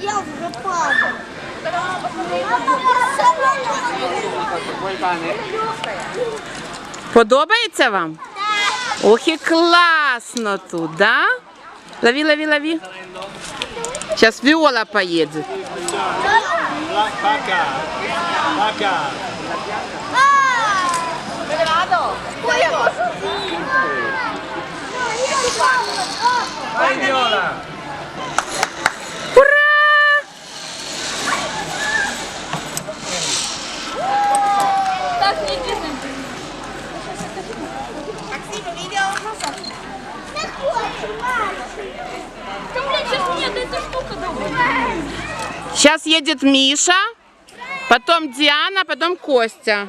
Я вже падаю. Подобається вам? Ох і класно тут, да? Лови, лови, лови. Сейчас Виола поедет. Пока. Пока. Сейчас едет Миша, потом Диана, потом Костя.